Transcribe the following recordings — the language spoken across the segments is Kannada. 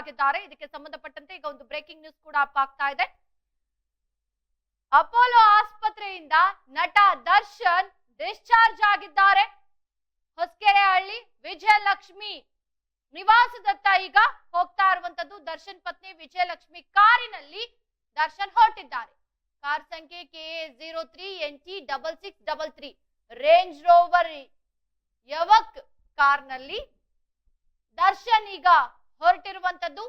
ಆಗಿದ್ದಾರೆ. ಇದಕ್ಕೆ ಸಂಬಂಧಪಟ್ಟಂತೆ ಈಗ ಒಂದು ಬ್ರೇಕಿಂಗ್ ನ್ಯೂಸ್ ಕೂಡ ಅಪ್ ಆಗ್ತಾ ಇದೆ. ಅಪೋಲೋ ಆಸ್ಪತ್ರೆಯಿಂದ ನಟ ದರ್ಶನ್ ಡಿಸ್ಚಾರ್ಜ್ ಆಗಿದ್ದಾರೆ. ಹೊಸಕೆರೆಹಳ್ಳಿ ವಿಜಯಲಕ್ಷ್ಮಿ ನಿವಾಸದತ್ತ ಈಗ ಹೋಗ್ತಾ ಇರುವಂತದ್ದು ದರ್ಶನ್ ಪತ್ನಿ ವಿಜಯಲಕ್ಷ್ಮಿ ಕಾರಿನಲ್ಲಿ ದರ್ಶನ್ ಹೊರಟಿದ್ದಾರೆ. ಕಾರ್ ಸಂಖ್ಯೆ K zero three N T double six double three Range Rover Evoque ಕಾರ್ನಲ್ಲಿ ದರ್ಶನ್ ಈಗ ಹೊರಟಿರುವಂತದ್ದು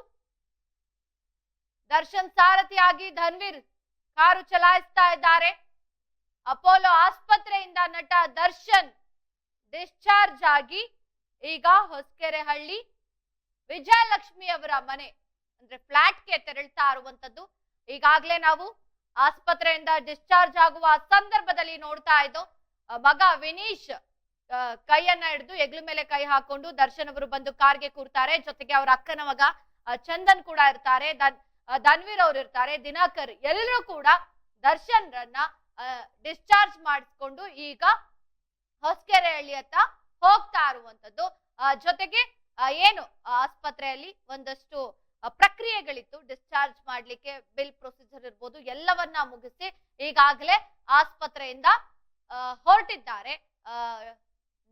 ದರ್ಶನ್ ಸಾರಥಿಯಾಗಿ ಧನ್ವೀರ್ ಕಾರು ಚಲಾಯಿಸ್ತಾ ಇದ್ದಾರೆ. ಅಪೋಲೋ ಆಸ್ಪತ್ರೆಯಿಂದ ನಟ ದರ್ಶನ್ ಡಿಸ್ಚಾರ್ಜ್ ಆಗಿ ಈಗ ಹೊಸಕೆರೆಹಳ್ಳಿ ವಿಜಯಲಕ್ಷ್ಮಿ ಅವರ ಮನೆ, ಅಂದ್ರೆ ಫ್ಲಾಟ್ಗೆ ತೆರಳ್ತಾ ಇರುವಂತದ್ದು ಈಗಾಗ್ಲೇ ನಾವು ಆಸ್ಪತ್ರೆಯಿಂದ ಡಿಸ್ಚಾರ್ಜ್ ಆಗುವ ಸಂದರ್ಭದಲ್ಲಿ ನೋಡ್ತಾ ಇದ್ದೋ ಮಗ ವಿನೀಶ್ ಕೈಯನ್ನ ಹಿಡಿದು ಹೆಗ್ಲ ಮೇಲೆ ಕೈ ಹಾಕೊಂಡು ದರ್ಶನ್ ಅವರು ಬಂದು ಕಾರ್ಗೆ ಕೂರ್ತಾರೆ. ಜೊತೆಗೆ ಅವರ ಅಕ್ಕನ ಮಗ ಚಂದನ್ ಕೂಡ ಇರ್ತಾರೆ. ಧನ್ವೀರ್ ಅವ್ರು ಇರ್ತಾರೆ, ದಿನಾಕರ್ ಎಲ್ಲರೂ ಕೂಡ ದರ್ಶನ್ ರನ್ನ ಡಿಸ್ಚಾರ್ಜ್ ಮಾಡಿಸ್ಕೊಂಡು ಈಗ ಹೊಸಕೆರೆಹಳ್ಳಿ ಹತ್ತ ಹೋಗ್ತಾ ಇರುವಂತದ್ದು ಜೊತೆಗೆ ಏನು ಆಸ್ಪತ್ರೆಯಲ್ಲಿ ಒಂದಷ್ಟು ಪ್ರಕ್ರಿಯೆಗಳಿತ್ತು. ಡಿಸ್ಚಾರ್ಜ್ ಮಾಡ್ಲಿಕ್ಕೆ ಬಿಲ್ ಪ್ರೊಸೀಜರ್ ಇರ್ಬೋದು, ಎಲ್ಲವನ್ನ ಮುಗಿಸಿ ಈಗಾಗಲೇ ಆಸ್ಪತ್ರೆಯಿಂದ ಹೊರಟಿದ್ದಾರೆ.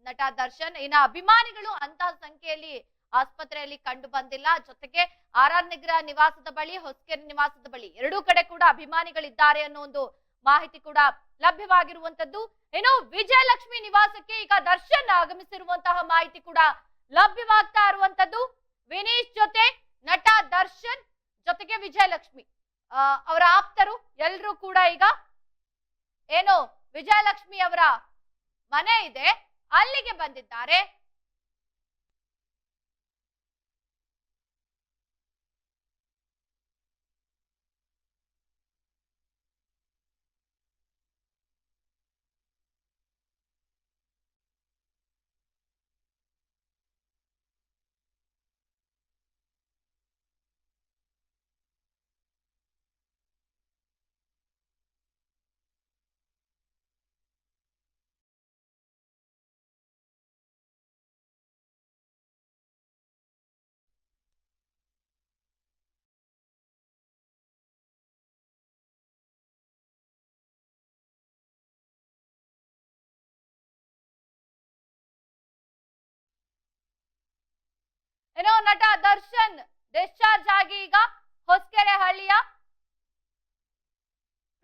ನಟ ದರ್ಶನ್, ಇನ್ನ ಅಭಿಮಾನಿಗಳು ಅಂತ ಸಂಖ್ಯೆಯಲ್ಲಿ ಆಸ್ಪತ್ರೆಯಲ್ಲಿ ಕಂಡು ಬಂದಿಲ್ಲ. ಜೊತೆಗೆ ಆರ್ ಆರ್ ನಿಗ್ರಹ ನಿವಾಸದ ಬಳಿ, ಹೊಸಕೆರೆ ನಿವಾಸದ ಬಳಿ ಎರಡೂ ಕಡೆ ಕೂಡ ಅಭಿಮಾನಿಗಳಿದ್ದಾರೆ ಅನ್ನೋ ಒಂದು ಮಾಹಿತಿ ಕೂಡ ಲಭ್ಯವಾಗಿರುವಂತದ್ದು ಇನ್ನು ವಿಜಯಲಕ್ಷ್ಮಿ ನಿವಾಸಕ್ಕೆ ಈಗ ದರ್ಶನ್ ಆಗಮಿಸಿರುವಂತಹ ಮಾಹಿತಿ ಕೂಡ ಲಭ್ಯವಾಗ್ತಾ ಇರುವಂತದ್ದು ವಿನೀಶ್ ಜೊತೆ ನಟ ದರ್ಶನ್, ಜೊತೆಗೆ ವಿಜಯಲಕ್ಷ್ಮಿ. ಅವರ ಆಪ್ತರು ಎಲ್ಲರೂ ಕೂಡ ಈಗ, ಏನು, ವಿಜಯಲಕ್ಷ್ಮಿ ಅವರ ಮನೆ ಇದೆ. ಅಲ್ಲಿಗೆ ಬಂದಿದ್ದಾರೆ. ಏನೋ ನಟ ದರ್ಶನ್ ಡಿಸ್ಚಾರ್ಜ್ ಆಗಿ ಈಗ ಹೊಸಕೆರೆ ಹಳ್ಳಿಯ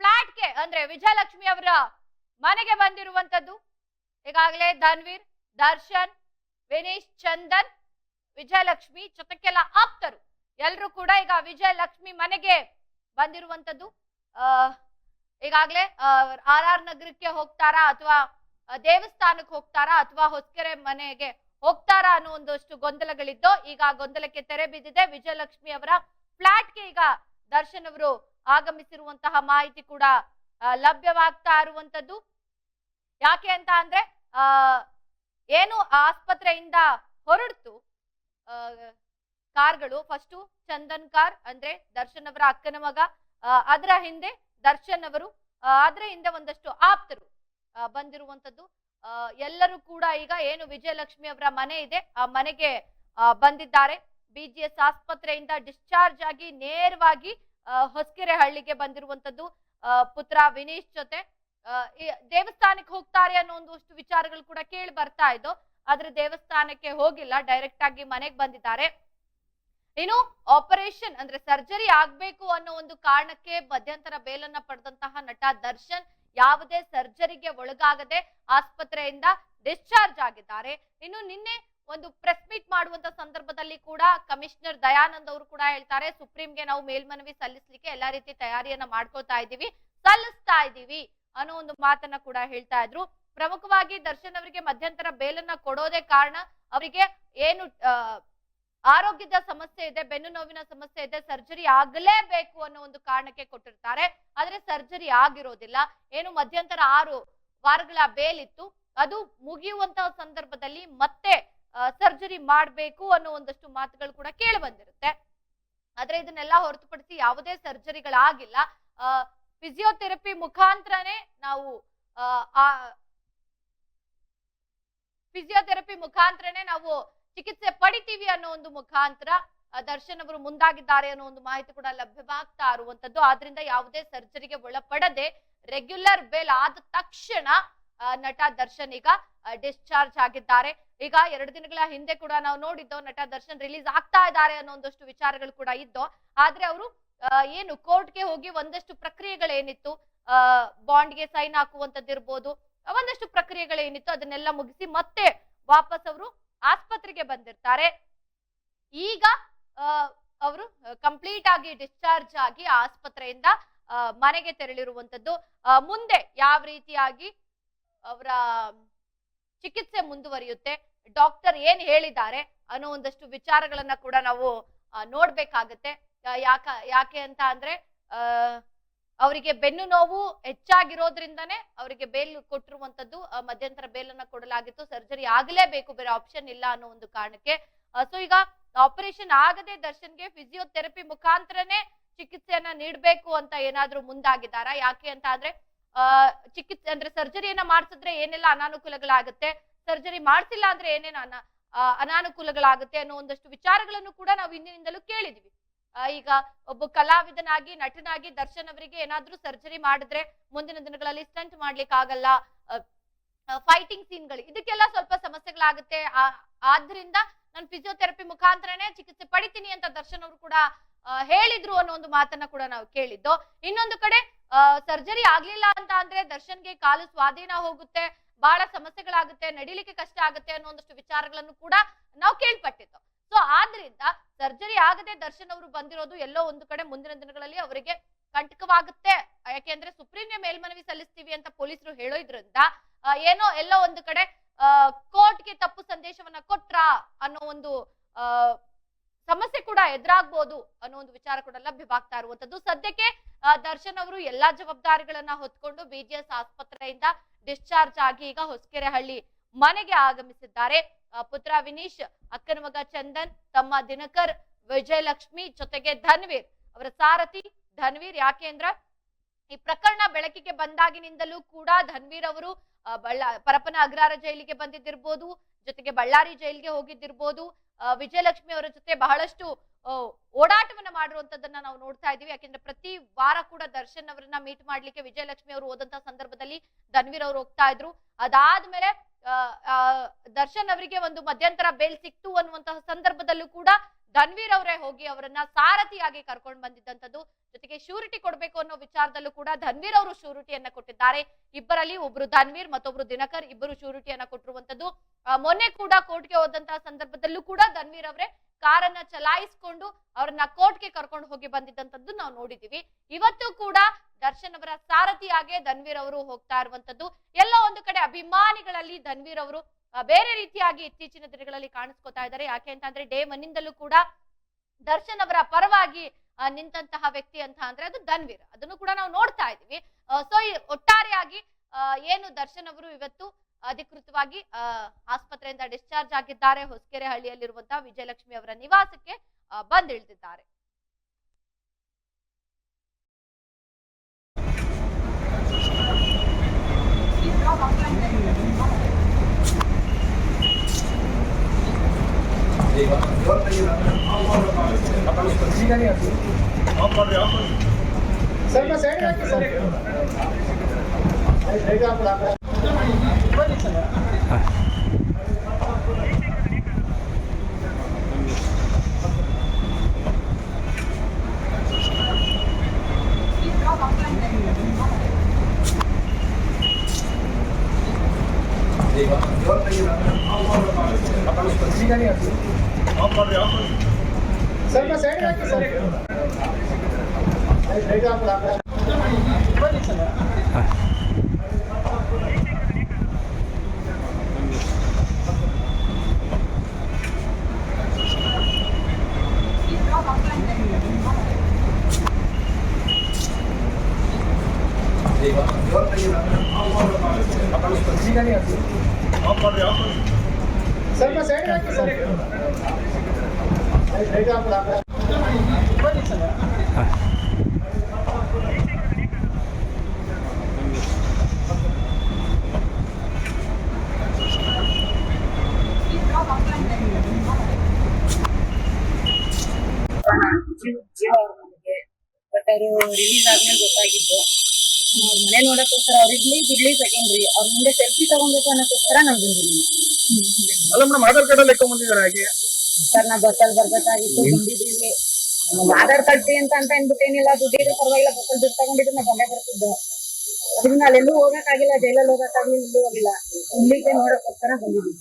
ಫ್ಲಾಟ್ಗೆ ಅಂದ್ರೆ ವಿಜಯಲಕ್ಷ್ಮಿ ಅವರ ಮನೆಗೆ ಬಂದಿರುವಂತದ್ದು ಈಗಾಗಲೇ ಧನ್ವೀರ್, ದರ್ಶನ್, ವಿನೀಶ್, ಚಂದನ್, ವಿಜಯಲಕ್ಷ್ಮಿ ಜೊತೆಗೆಲ್ಲ ಆಪ್ತರು. ಎಲ್ಲರೂ ಕೂಡ ಈಗ ವಿಜಯಲಕ್ಷ್ಮಿ ಮನೆಗೆ ಬಂದಿರುವಂತದ್ದು ಆ, ಈಗಾಗಲೇ ಆರ್ ಆರ್ ನಗರಕ್ಕೆ ಹೋಗ್ತಾರಾ ಅಥವಾ ದೇವಸ್ಥಾನಕ್ಕೆ ಹೋಗ್ತಾರಾ ಅಥವಾ ಹೊಸಕೆರೆ ಮನೆಗೆ ಹೋಗ್ತಾರಾ ಅನ್ನೋ ಒಂದಷ್ಟು ಗೊಂದಲಗಳಿದ್ದು ಈಗ ಗೊಂದಲಕ್ಕೆ ತೆರೆ ಬಿದ್ದಿದೆ. ವಿಜಯಲಕ್ಷ್ಮಿ ಅವರ ಫ್ಲಾಟ್ಗೆ ಈಗ ದರ್ಶನ್ ಅವರು ಆಗಮಿಸಿರುವಂತಹ ಮಾಹಿತಿ ಕೂಡ ಲಭ್ಯವಾಗ್ತಾ ಇರುವಂತದ್ದು. ಯಾಕೆ ಅಂತ ಅಂದ್ರೆ ಆ ಏನು ಆಸ್ಪತ್ರೆಯಿಂದ ಹೊರಡ್ತು ಆ, ಕಾರ್ಗಳು. ಫಸ್ಟು ಚಂದನ್ ಕಾರ್ ಅಂದ್ರೆ ದರ್ಶನ್ ಅವರ ಅಕ್ಕನ ಮಗ ಅದರ ಹಿಂದೆ ದರ್ಶನ್ ಅವರು ಅದರ ಹಿಂದೆ ಒಂದಷ್ಟು ಆಪ್ತರು ಬಂದಿರುವಂತದ್ದು. ಎಲ್ಲರೂ ಕೂಡ ಈಗ ಏನು ವಿಜಯಲಕ್ಷ್ಮಿ ಅವರ ಮನೆ ಇದೆ, ಆ ಮನೆಗೆ ಬಂದಿದ್ದಾರೆ. ಬಿಜಿಎಸ್ ಆಸ್ಪತ್ರೆಯಿಂದ ಡಿಸ್ಚಾರ್ಜ್ ಆಗಿ ನೇರವಾಗಿ ಹೊಸಕೆರೆ ಹಳ್ಳಿಗೆ ಬಂದಿರುವಂತದ್ದು ಪುತ್ರ ವಿನೀಶ್ ಜೊತೆ. ದೇವಸ್ಥಾನಕ್ಕೆ ಹೋಗ್ತಾರೆ ಅನ್ನೋ ಒಂದಷ್ಟು ವಿಚಾರಗಳು ಕೂಡ ಕೇಳಿ ಬರ್ತಾ ಇದ್ದು, ಆದ್ರೆ ದೇವಸ್ಥಾನಕ್ಕೆ ಹೋಗಿಲ್ಲ ಡೈರೆಕ್ಟ್ ಆಗಿ ಮನೆಗೆ ಬಂದಿದ್ದಾರೆ. ಇನ್ನು ಆಪರೇಷನ್ ಅಂದ್ರೆ ಸರ್ಜರಿ ಆಗ್ಬೇಕು ಅನ್ನೋ ಒಂದು ಕಾರಣಕ್ಕೆ ಮಧ್ಯಂತರ ಬೇಲನ್ನ ಪಡೆದಂತಹ ನಟ ದರ್ಶನ್ ಯಾವುದೇ ಸರ್ಜರಿಗೆ ಒಳಗಾಗದೆ ಆಸ್ಪತ್ರೆಯಿಂದ ಡಿಸ್ಚಾರ್ಜ್ ಆಗಿದ್ದಾರೆ. ಇನ್ನು ನಿನ್ನೆ ಒಂದು ಪ್ರೆಸ್ ಮೀಟ್ ಮಾಡುವಂತ ಸಂದರ್ಭದಲ್ಲಿ ಕೂಡ ಕಮಿಷನರ್ ದಯಾನಂದ್ ಅವರು ಕೂಡ ಹೇಳ್ತಾರೆ, ಸುಪ್ರೀಂಗೆ ನಾವು ಮೇಲ್ಮನವಿ ಸಲ್ಲಿಸಲಿಕ್ಕೆ ಎಲ್ಲಾ ರೀತಿ ತಯಾರಿಯನ್ನ ಮಾಡ್ಕೊಳ್ತಾ ಇದ್ದೀವಿ, ಸಲ್ಲಿಸ್ತಾ ಇದ್ದೀವಿ ಅನ್ನೋ ಒಂದು ಮಾತನ್ನ ಕೂಡ ಹೇಳ್ತಾ ಇದ್ರು. ಪ್ರಮುಖವಾಗಿ ದರ್ಶನ್ ಅವರಿಗೆ ಮಧ್ಯಂತರ ಬೇಲನ್ನ ಕೊಡೋದೇ ಕಾರಣ ಅವರಿಗೆ ಏನು ಆರೋಗ್ಯದ ಸಮಸ್ಯೆ ಇದೆ, ಬೆನ್ನು ನೋವಿನ ಸಮಸ್ಯೆ ಇದೆ, ಸರ್ಜರಿ ಆಗಲೇಬೇಕು ಅನ್ನೋ ಒಂದು ಕಾರಣಕ್ಕೆ ಕೊಟ್ಟಿರ್ತಾರೆ. ಆದ್ರೆ ಸರ್ಜರಿ ಆಗಿರೋದಿಲ್ಲ. ಏನು ಮಧ್ಯಂತರ ಆರು ವಾರಗಳ ಬೇಲಿತ್ತು. ಅದು ಮುಗಿಯುವಂತಹ ಸಂದರ್ಭದಲ್ಲಿ ಮತ್ತೆ ಸರ್ಜರಿ ಮಾಡಬೇಕು ಅನ್ನೋ ಒಂದಷ್ಟು ಮಾತುಗಳು ಕೂಡ ಕೇಳಿ ಬಂದಿರುತ್ತೆ. ಆದ್ರೆ ಇದನ್ನೆಲ್ಲ ಹೊರತುಪಡಿಸಿ ಯಾವುದೇ ಸರ್ಜರಿಗಳಾಗಿಲ್ಲ. ಫಿಸಿಯೋಥೆರಪಿ ಮುಖಾಂತರನೇ ನಾವು ಫಿಸಿಯೋಥೆರಪಿ ಮುಖಾಂತರನೇ ನಾವು ಚಿಕಿತ್ಸೆ ಪಡಿತೀವಿ ಅನ್ನೋ ಒಂದು ಮುಖಾಂತರ ದರ್ಶನ್ ಅವರು ಮುಂದಾಗಿದ್ದಾರೆ ಅನ್ನೋ ಒಂದು ಮಾಹಿತಿ ಕೂಡ ಲಭ್ಯವಾಗ್ತಾ ಇರುವಂತದ್ದು. ಆದ್ರಿಂದ ಯಾವುದೇ ಸರ್ಜರಿಗೆ ಒಳಪಡದೆ ರೆಗ್ಯುಲರ್ ಬೆಲ್ ಆದ ತಕ್ಷಣ ನಟ ದರ್ಶನ್ ಈಗ ಡಿಸ್ಚಾರ್ಜ್ ಆಗಿದ್ದಾರೆ. ಈಗ ಎರಡು ದಿನಗಳ ಹಿಂದೆ ಕೂಡ ನಾವು ನೋಡಿದ್ದೋ ನಟ ದರ್ಶನ್ ರಿಲೀಸ್ ಆಗ್ತಾ ಇದ್ದಾರೆ ಅನ್ನೋ ಒಂದಷ್ಟು ವಿಚಾರಗಳು ಕೂಡ ಇದ್ದು, ಆದ್ರೆ ಅವರು ಏನು ಕೋರ್ಟ್ಗೆ ಹೋಗಿ ಒಂದಷ್ಟು ಪ್ರಕ್ರಿಯೆಗಳೇನಿತ್ತು ಬಾಂಡ್ಗೆ ಸೈನ್ ಹಾಕುವಂತದ್ದಿರ್ಬೋದು, ಒಂದಷ್ಟು ಪ್ರಕ್ರಿಯೆಗಳೇನಿತ್ತು, ಅದನ್ನೆಲ್ಲ ಮುಗಿಸಿ ಮತ್ತೆ ವಾಪಸ್ ಅವರು ಆಸ್ಪತ್ರೆಗೆ ಬಂದಿರ್ತಾರೆ. ಈಗ ಅವರು ಕಂಪ್ಲೀಟ್ ಆಗಿ ಡಿಸ್ಚಾರ್ಜ್ ಆಗಿ ಆಸ್ಪತ್ರೆಯಿಂದ ಮನೆಗೆ ತೆರಳಿರುವಂತದ್ದು. ಮುಂದೆ ಯಾವ ರೀತಿಯಾಗಿ ಅವರ ಚಿಕಿತ್ಸೆ ಮುಂದುವರಿಯುತ್ತೆ, ಡಾಕ್ಟರ್ ಏನ್ ಹೇಳಿದ್ದಾರೆ ಅನ್ನೋ ಒಂದಷ್ಟು ವಿಚಾರಗಳನ್ನ ಕೂಡ ನಾವು ನೋಡ್ಬೇಕಾಗತ್ತೆ. ಯಾಕ, ಯಾಕೆ ಅಂತ ಅಂದ್ರೆ, ಆ ಅವರಿಗೆ ಬೆನ್ನು ನೋವು ಹೆಚ್ಚಾಗಿರೋದ್ರಿಂದನೇ ಅವರಿಗೆ ಬೇಲ್ ಕೊಟ್ಟಿರುವಂತದ್ದು ಮಧ್ಯಂತರ ಬೇಲನ್ನ ಕೊಡಲಾಗಿತ್ತು. ಸರ್ಜರಿ ಆಗಲೇಬೇಕು, ಬೇರೆ ಆಪ್ಷನ್ ಇಲ್ಲ ಅನ್ನೋ ಒಂದು ಕಾರಣಕ್ಕೆ. ಸೊ ಈಗ ಆಪರೇಷನ್ ಆಗದೆ ದರ್ಶನ್ಗೆ ಫಿಸಿಯೋಥೆರಪಿ ಮುಖಾಂತರನೇ ಚಿಕಿತ್ಸೆಯನ್ನ ನೀಡಬೇಕು ಅಂತ ಏನಾದ್ರೂ ಮುಂದಾಗಿದ್ದಾರಾ? ಯಾಕೆ ಅಂತ ಅಂದ್ರೆ ಚಿಕಿತ್ಸೆ ಅಂದ್ರೆ ಸರ್ಜರಿಯನ್ನ ಮಾಡಿಸಿದ್ರೆ ಏನೆಲ್ಲ ಅನಾನುಕೂಲಗಳಾಗುತ್ತೆ? ಸರ್ಜರಿ ಮಾಡಿಸಿಲ್ಲ ಅಂದ್ರೆ ಏನೇನು ಅನಾನುಕೂಲಗಳಾಗುತ್ತೆ ಅನ್ನೋ ಒಂದಷ್ಟು ವಿಚಾರಗಳನ್ನು ಕೂಡ ನಾವು ಹಿಂದಿನಿಂದಲೂ ಕೇಳಿದ್ವಿ. ಈಗ ಒಬ್ಬ ಕಲಾವಿದನಾಗಿ, ನಟನಾಗಿ ದರ್ಶನ್ ಅವರಿಗೆ ಏನಾದ್ರೂ ಸರ್ಜರಿ ಮಾಡಿದ್ರೆ ಮುಂದಿನ ದಿನಗಳಲ್ಲಿ ಸ್ಟಂಟ್ ಮಾಡ್ಲಿಕ್ಕೆ ಆಗಲ್ಲ ಫೈಟಿಂಗ್ ಸೀನ್ಗಳು ಇದಕ್ಕೆಲ್ಲ ಸ್ವಲ್ಪ ಸಮಸ್ಯೆಗಳಾಗುತ್ತೆ. ಆದ್ರಿಂದ ನಾನು ಫಿಸಿಯೋಥೆರಪಿ ಮುಖಾಂತರನೇ ಚಿಕಿತ್ಸೆ ಪಡಿತೀನಿ ಅಂತ ದರ್ಶನ್ ಅವರು ಕೂಡ ಹೇಳಿದ್ರು ಅನ್ನೋ ಒಂದು ಮಾತನ್ನ ಕೂಡ ನಾವು ಕೇಳಿದ್ದು. ಇನ್ನೊಂದು ಕಡೆ ಸರ್ಜರಿ ಆಗ್ಲಿಲ್ಲ ಅಂತ ಅಂದ್ರೆ ದರ್ಶನ್ಗೆ ಕಾಲು ಸ್ವಾಧೀನ ಹೋಗುತ್ತೆ ಬಹಳ ಸಮಸ್ಯೆಗಳಾಗುತ್ತೆ, ನಡಿಲಿಕ್ಕೆ ಕಷ್ಟ ಆಗುತ್ತೆ ಅನ್ನೋ ಒಂದಷ್ಟು ವಿಚಾರಗಳನ್ನು ಕೂಡ ನಾವು ಕೇಳ್ಪಟ್ಟಿದ್ದು. ಸೊ ಆದ್ರಿಂದ ಸರ್ಜರಿ ಆಗದೆ ದರ್ಶನ್ ಅವರು ಬಂದಿರೋದು ಎಲ್ಲೋ ಒಂದು ಕಡೆ ಮುಂದಿನ ದಿನಗಳಲ್ಲಿ ಅವರಿಗೆ ಕಂಟಕವಾಗುತ್ತೆ. ಯಾಕೆಂದ್ರೆ ಸುಪ್ರೀಂಗೆ ಮೇಲ್ಮನವಿ ಸಲ್ಲಿಸ್ತೀವಿ ಅಂತ ಪೊಲೀಸರು ಹೇಳೋದ್ರಿಂದ ಏನೋ ಎಲ್ಲೋ ಒಂದು ಕಡೆ ಕೋರ್ಟ್ಗೆ ತಪ್ಪು ಸಂದೇಶವನ್ನ ಕೊಟ್ರ ಅನ್ನೋ ಒಂದು ಸಮಸ್ಯೆ ಕೂಡ ಎದುರಾಗ್ಬೋದು ಅನ್ನೋ ಒಂದು ವಿಚಾರ ಕೂಡ ಲಭ್ಯವಾಗ್ತಾ ಇರುವಂತದ್ದು ಸದ್ಯಕ್ಕೆ ದರ್ಶನ್ ಅವರು ಎಲ್ಲಾ ಜವಾಬ್ದಾರಿಗಳನ್ನ ಹೊತ್ಕೊಂಡು ಬಿಜಿಎಸ್ ಆಸ್ಪತ್ರೆಯಿಂದ ಡಿಸ್ಚಾರ್ಜ್ ಆಗಿ ಈಗ ಹೊಸಕೆರೆಹಳ್ಳಿ ಮನೆಗೆ ಆಗಮಿಸಿದ್ದಾರೆ. ಪುತ್ರ ವಿನೀಶ್ ಅಕ್ಕನ ಮಗ ಚಂದನ್, ತಮ್ಮ ದಿನಕರ್ ವಿಜಯಲಕ್ಷ್ಮಿ ಜೊತೆಗೆ ಧನ್ವೀರ್. ಅವರ ಸಾರಥಿ ಧನ್ವೀರ್ ಯಾಕೆಂದ್ರ ಈ ಪ್ರಕರಣ ಬೆಳಕಿಗೆ ಬಂದಾಗಿನಿಂದಲೂ ಕೂಡ ಧನ್ವೀರ್ ಅವರು ಬಳ್ಳಾ ಪರಪನ ಅಗ್ರಾರ ಜೈಲಿಗೆ ಬಂದಿದ್ದಿರ್ಬೋದು, ಜೊತೆಗೆ ಬಳ್ಳಾರಿ ಜೈಲಿಗೆ ಹೋಗಿದ್ದಿರ್ಬೋದು ವಿಜಯಲಕ್ಷ್ಮಿ ಅವರ ಜೊತೆ ಬಹಳಷ್ಟು ಓಡಾಟವನ್ನು ಮಾಡಿರುವಂತದನ್ನ ನಾವು ನೋಡ್ತಾ ಇದೀವಿ ಯಾಕೆಂದ್ರೆ ಪ್ರತಿ ವಾರ ಕೂಡ ದರ್ಶನ್ ಅವರನ್ನ ಮೀಟ್ ಮಾಡ್ಲಿಕ್ಕೆ ವಿಜಯಲಕ್ಷ್ಮಿ ಅವರು ಹೋದಂತ ಸಂದರ್ಭದಲ್ಲಿ ಧನ್ವೀರ್ ಅವರು ಹೋಗ್ತಾ ಇದ್ರು. ಅದಾದ್ಮೇಲೆ ದರ್ಶನ್ ಅವರಿಗೆ ಒಂದು ಮಧ್ಯಂತರ ಬೇಲ್ ಸಿಕ್ತು ಅನ್ನುವಂತಹ ಸಂದರ್ಭದಲ್ಲೂ ಕೂಡ ಧನ್ವೀರ್ ಅವರೇ ಹೋಗಿ ಅವರನ್ನ ಸಾರಥಿಯಾಗಿ ಕರ್ಕೊಂಡು ಬಂದಿದ್ದಂಥದ್ದು. ಜೊತೆಗೆ ಶ್ಯೂರಿಟಿ ಕೊಡಬೇಕು ಅನ್ನೋ ವಿಚಾರದಲ್ಲೂ ಕೂಡ ಧನ್ವೀರ್ ಅವರು ಶ್ಯೂರಿಟಿಯನ್ನ ಕೊಟ್ಟಿದ್ದಾರೆ. ಇಬ್ಬರಲ್ಲಿ ಒಬ್ರು ಧನ್ವೀರ್, ಮತ್ತೊಬ್ರು ದಿನಕರ್, ಇಬ್ಬರು ಶ್ಯೂರಿಟಿಯನ್ನ ಕೊಟ್ಟಿರುವಂತದ್ದು ಮೊನ್ನೆ ಕೂಡ ಕೋರ್ಟ್ಗೆ ಹೋದಂತಹ ಸಂದರ್ಭದಲ್ಲೂ ಕೂಡ ಧನ್ವೀರ್ ಅವರೇ ಕಾರನ್ನ ಚಲಾಯಿಸಿಕೊಂಡು ಅವ್ರನ್ನ ಕೋರ್ಟ್ಗೆ ಕರ್ಕೊಂಡು ಹೋಗಿ ಬಂದಿದ್ದಂಥದ್ದು ನಾವು ನೋಡಿದೀವಿ ಇವತ್ತು ಕೂಡ ದರ್ಶನ್ ಅವರ ಸಾರಥಿಯಾಗೆ ಧನ್ವೀರ್ ಅವರು ಹೋಗ್ತಾ ಇರುವಂತದ್ದು ಎಲ್ಲ ಒಂದು ಕಡೆ ಅಭಿಮಾನಿಗಳಲ್ಲಿ ಧನ್ವೀರ್ ಅವರು ಬೇರೆ ರೀತಿಯಾಗಿ ಇತ್ತೀಚಿನ ದಿನಗಳಲ್ಲಿ ಕಾಣಿಸ್ಕೊತಾ ಇದ್ದಾರೆ. ಯಾಕೆ ಅಂತಂದ್ರೆ ಡೇ ಒನ್ನಿಂದಲೂ ಕೂಡ ದರ್ಶನ್ ಅವರ ಪರವಾಗಿ ನಿಂತಹ ವ್ಯಕ್ತಿ ಅಂತ ಅಂದ್ರೆ ಅದು ಧನ್ವೀರ್. ಅದನ್ನು ಕೂಡ ನಾವು ನೋಡ್ತಾ ಇದೀವಿ ಸೊ ಒಟ್ಟಾರೆಯಾಗಿ ಏನು ದರ್ಶನ್ ಅವರು ಇವತ್ತು ಅಧಿಕೃತವಾಗಿ ಆ, ಆಸ್ಪತ್ರೆಯಿಂದ ಡಿಸ್ಚಾರ್ಜ್ ಆಗಿದ್ದಾರೆ ಹೊಸಕೆರೆ ಹಳ್ಳಿಯಲ್ಲಿರುವಂತಹ ವಿಜಯಲಕ್ಷ್ಮಿ ಅವರ ನಿವಾಸಕ್ಕೆ ಆ, ಬಂದಿಳಿದಿದ್ದಾರೆ. ಸ್ವಲ್ಪ ಸೈಡ್ ಹಾಕಿ ಸರ್ Yeah. ರಿಲೀಸ್ ಆದ್ಮೇಲೆ ಗೊತ್ತಾಗಿದ್ದು. ಅವ್ರ ಮನೆ ನೋಡಕ್ಕೋಸ್ಕರ ಅವ್ರ ಇಡ್ಲಿ ಬಿಡ್ಲಿ ಸೆಕೆಂಡ್ರಿ ಅವ್ರ ಮುಂದೆ ಸೆಲ್ಫಿ ತಗೊಬೇಕು ಅನ್ನೋಕ್ಕೋಸ್ಕರ ಅಲ್ಲ ಮೇಡಮ್ ಆಧಾರ್ ಕಾರ್ಡ್ ಅಲ್ಲಿ ಬಂದಿದ್ದಾರೆ ಹಾಗೆ? ಸರ್ ನಾ ಬಸ್ಸಲ್ಲಿ ಬರ್ಬೇಕಾಗಿತ್ತು ಬಂದಿದ್ದೀವಿ ಆಧಾರ್ ಕಾರ್ಡ್ ಅಂತ ಅಂತ ಅನ್ಬಿಟ್ಟೇನಿಲ್ಲ ದುಡ್ಡಿದ್ರೆ ಪರವಾಗಿಲ್ಲ ಬಸ್ಸಲ್ಲಿ ದುಡ್ಡು ತಗೊಂಡಿದ್ರೆ ನಾ ಬಂದೇ ಬರ್ತಿದ್ದು. ಅದರಿಂದ ಅಲ್ಲೆಲ್ಲೂ ಹೋಗಕ್ಕಾಗಿಲ್ಲ ಜೈಲಲ್ಲಿ ಹೋಗಕ್ಕಾಗಲಿಲ್ಲ ಎಲ್ಲೂ ಹೋಗಿಲ್ಲ. ಇಲ್ಲಿಗೆ ನೋಡಕ್ಕೋಸ್ಕರ ಬಂದಿದ್ದೀವಿ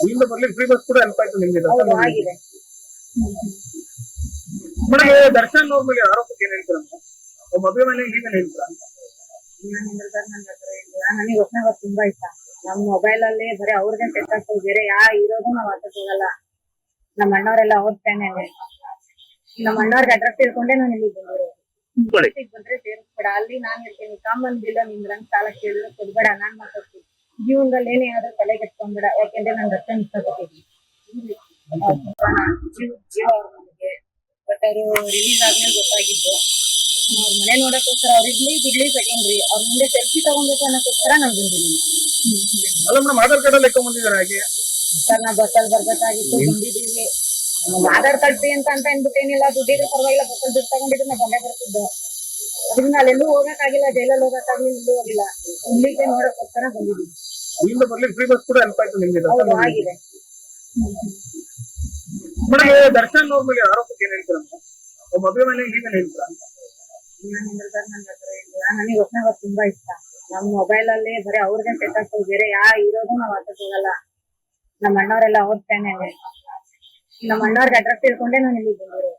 ಅಲ್ಲಿಂದ ಬರ್ಲಿ ಫ್ರೀ ಬಸ್ ಕೂಡ ಹೆಲ್ಪ್ ಆಯ್ತು ನಿಮ್ಗೆ ಹೌದು ಆಗಿದೆ. ಮೇಡಮ್ ದರ್ಶನ್ ಅವ್ರ ಮೇಲೆ ಆರೋಪಕ್ಕೆ ಏನ್ ಹೇಳ್ತೀರಾ? ಮದುವೆ ಮೇಲೆ ನೀವೇನ್ ಹೇಳ್ತೀರಾ? ಹತ್ರ ನನಗೆ ತುಂಬಾ ಇಷ್ಟ. ನಮ್ ಮೊಬೈಲ್ ಅಲ್ಲಿ ಬರೀ ಅವ್ರದೇ ಸೆಟ್ ಬೇರೆ ಯಾ ಇರೋದು ನಾವ್ ಆಟ ಹೋಗಲ್ಲ. ನಮ್ಮ ಅಣ್ಣವರೆಲ್ಲ ಅವ್ರ ಫ್ಯಾನೇ ನಮ್ಮ ಅಣ್ಣವ್ರಿಗೆ ಅಡ್ರೆಸ್ ತಿಳ್ಕೊಂಡೆ ನಾನು ಇಲ್ಲಿ ಬಂದಿರೋದು. ಇಲ್ಲಿಗ್ ಬಂದ್ರೆ ಸೇರಿಸ್ಬೇಡ. ಅಲ್ಲಿ ನಾನ್ ಹೇಳ್ತೀನಿ ಕಾಮನ್ ನಿಮ್ ರಂಗ್ ಸಾಲ ಕೇಳಿದ್ರೆ ಕೊಡ್ಬೇಡ ನಾನ್ ಮಾತಾಡ್ತೀನಿ. ಜೀವನದಲ್ಲಿ ಏನೇ ಆದ್ರೂ ತಲೆ ಕೆಟ್ಕೊಂಡ್ಬೇಡ ಯಾಕೆಂದ್ರೆ ನನ್ ರಕ್ತ ಇಷ್ಟಪಟ್ಟಿದ್ದೀನಿ. ಜೀವ ಜೀವ ಅವ್ರ ನಮಗೆ ಬಟ್ ಅವರು ರಿಲೀಸ್ ಆದ್ಮೇಲೆ ಗೊತ್ತಾಗಿದ್ದು. ಅವ್ರ ಮನೆ ನೋಡಕ್ಕೋಸ್ಕರ ಅವ್ರ ಇಡ್ಲಿ ಬಿಡ್ಲಿ ಸೆಕೆಂಡ್ರಿ ಅವ್ರ ಮುಂದೆ ಸೆಲ್ಫಿ ತಗೊಂಡ್ಬೇಕು ಅನ್ನೋಕ್ಕೋಸ್ಕರ ನಾನು ಬಂದಿದ್ದೀನಿ. ಅಲ್ಲ ಮೇಡಮ್ ಆಧಾರ್ ಕಾರ್ಡ್ ಲೆಕ್ಕ ಬಂದಿದ್ದಾರೆ ಹಾಗೆ? ಸರ್ ನಾ ಬಸ್ಸಲ್ಲಿ ಬರ್ಬೇಕಾಗಿತ್ತು ಬಂದಿದ್ದೀವಿ. ಆಧಾರ್ ಕಾರ್ಡ್ ಫ್ರೀ ಅಂತ ಅಂತ ಏನ್ಬಿಟ್ಟು ಏನಿಲ್ಲ ದುಡ್ಡಿದ್ರೆ ಪರವಾಗಿಲ್ಲ ಬಸ್ಸಲ್ಲಿ ದುಡ್ಡು ತಗೊಂಡಿದ್ರೆ ನಾ ಬಂದೇ ಬರ್ತಿದ್ದು. ಅದರಿಂದ ಅಲ್ಲೆಲ್ಲೂ ಹೋಗಕ್ಕಾಗಿಲ್ಲ ಜೈಲಲ್ಲಿ ಹೋಗಕ್ಕಾಗಲಿಲ್ಲ ಎಲ್ಲೂ ಹೋಗಿಲ್ಲ ಇಲ್ಲಿಗೆ ನೋಡಕ್ಕೋಸ್ಕರ ಬಂದಿದ್ದೀವಿ. ಅಲ್ಲಿಂದ ಬರ್ಲಿಕ್ಕೆ ಫ್ರೀ ಬಸ್ ಕೂಡ ಹೆಲ್ಪ್ ಆಯ್ತು ನಿಮ್ಗೆ ಹೌದು ಆಗಿದೆ. ಮೇಡಮ್ ದರ್ಶನ್ ಅವ್ರ ಮೇಲೆ ಆರೋಪಕ್ಕೆ ಏನ್ ಹೇಳ್ತೀರಾ? ಮದುವೆ ಮೇಲೆ ನೀವೇನ್ ಹೇಳ್ತೀರಾ? ನನಗೆ ಒಟ್ನಾಗ ತುಂಬಾ ಇಷ್ಟ ನಮ್ ಮೊಬೈಲ್ ಅಲ್ಲಿ ಬರೀ ಅವ್ರದೇ ಸ್ಟೇಟಸ್ ಬೇರೆ ಯಾ ಇರೋದು ನಾವ್ ಹೋಗಲ್ಲ ನಮ್ ಅಣ್ಣವರೆಲ್ಲ ಅವ್ರ ಫ್ಯಾನೇ ನಮ್ಮ ಅಣ್ಣವ್ರಿಗೆ ಅಡ್ರೆಸ್ ತಿಳ್ಕೊಂಡೆ ನಾನು ಇಲ್ಲಿ ಬಂದಿರೋದು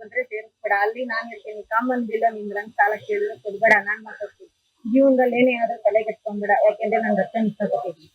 ಬಂದ್ರೆ ಸೇರಿಸ್ಬೇಡ ಅಲ್ಲಿ ನಾನ್ ಹೇಳ್ತೀನಿ ಕಾಮನ್ ಬಿಲ್ ನಿಮ್ರಂಗ್ ಸಾಲ ಕೇಳಿದ್ರೆ ಕೊಡ್ಬೇಡ ನಾನ್ ಮಾತಾಡ್ತೀನಿ ಜೀವನದಲ್ಲಿ ಏನೇ ಆದ್ರೂ ತಲೆ ಕೆಟ್ಕೊಂಡ್ಬೇಡ ಯಾಕೆಂದ್ರೆ ನನ್ ರಕ್ತ ಇಷ್ಟಪಟ್ಟಿದ್ದೀನಿ